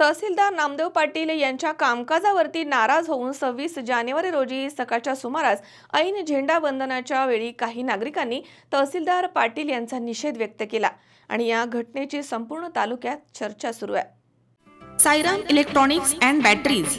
तहसीलदार नामदेव पाटील यांच्या कामकाजावरती नाराज होऊन सव्वीस जानेवारी रोजी सकाळच्या सुमारास ऐन झेंडा वंदनाच्या वेळी काही नागरिकांनी तहसीलदार पाटील यांचा निषेध व्यक्त केला आणि या घटनेची संपूर्ण तालुक्यात चर्चा सुरू आहे. सायराम इलेक्ट्रॉनिक्स अँड बॅटरीज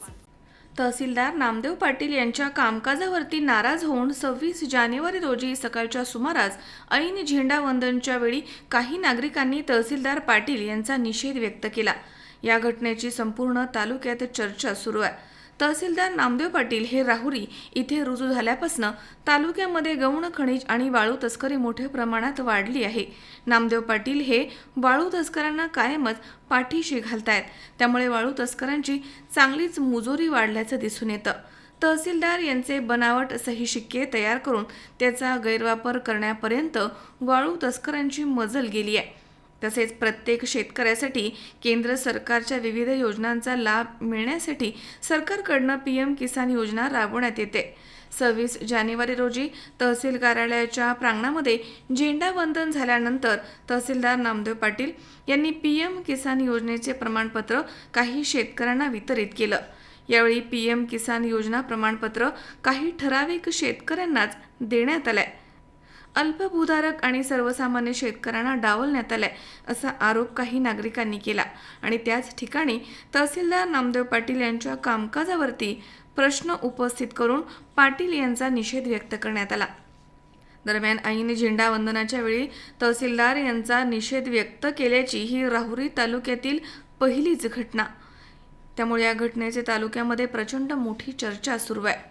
तहसीलदार नामदेव पाटील यांच्या कामकाजावरती नाराज होऊन सव्वीस जानेवारी रोजी सकाळच्या सुमारास ऐन झेंडावंदनच्या वेळी काही नागरिकांनी तहसीलदार पाटील यांचा निषेध व्यक्त केला. या घटनेची संपूर्ण तालुक्यात चर्चा सुरू आहे. तहसीलदार नामदेव पाटील हे राहुरी इथे रुजू झाल्यापासून तालुक्यामध्ये गौण खनिज आणि वाळू तस्करी मोठ्या प्रमाणात वाढली आहे. नामदेव पाटील हे वाळू तस्करांना कायमच पाठीशी घालतायत. त्यामुळे वाळू तस्करांची चांगलीच मुजोरी वाढल्याचं दिसून येतं. तहसीलदार यांचे बनावट सही शिक्के तयार करून त्याचा गैरवापर करण्यापर्यंत वाळू तस्करांची मजल गेली आहे. तसेच प्रत्येक शेतकऱ्यासाठी केंद्र सरकारच्या विविध योजनांचा लाभ मिळण्यासाठी सरकारकडनं पी एम किसान योजना राबवण्यात येते. सव्वीस जानेवारी रोजी तहसील कार्यालयाच्या प्रांगणामध्ये झेंडा वंदन झाल्यानंतर तहसीलदार नामदेव पाटील यांनी पी एम किसान योजनेचे प्रमाणपत्र काही शेतकऱ्यांना वितरित केलं. यावेळी पी एम किसान योजना प्रमाणपत्र काही ठराविक शेतकऱ्यांनाच देण्यात आलंय. अल्पभूधारक आणि सर्वसामान्य शेतकऱ्यांना डावलण्यात आलाय असा आरोप काही नागरिकांनी केला. आणि त्याच ठिकाणी तहसीलदार नामदेव पाटील यांच्या कामकाजावरती प्रश्न उपस्थित करून पाटील यांचा निषेध व्यक्त करण्यात आला. दरम्यान आईने झेंडा वंदनाच्या वेळी तहसीलदार यांचा निषेध व्यक्त केल्याची ही राहुरी तालुक्यातील पहिलीच घटना. त्यामुळे या घटनेचे तालुक्यामध्ये प्रचंड मोठी चर्चा सुरू आहे.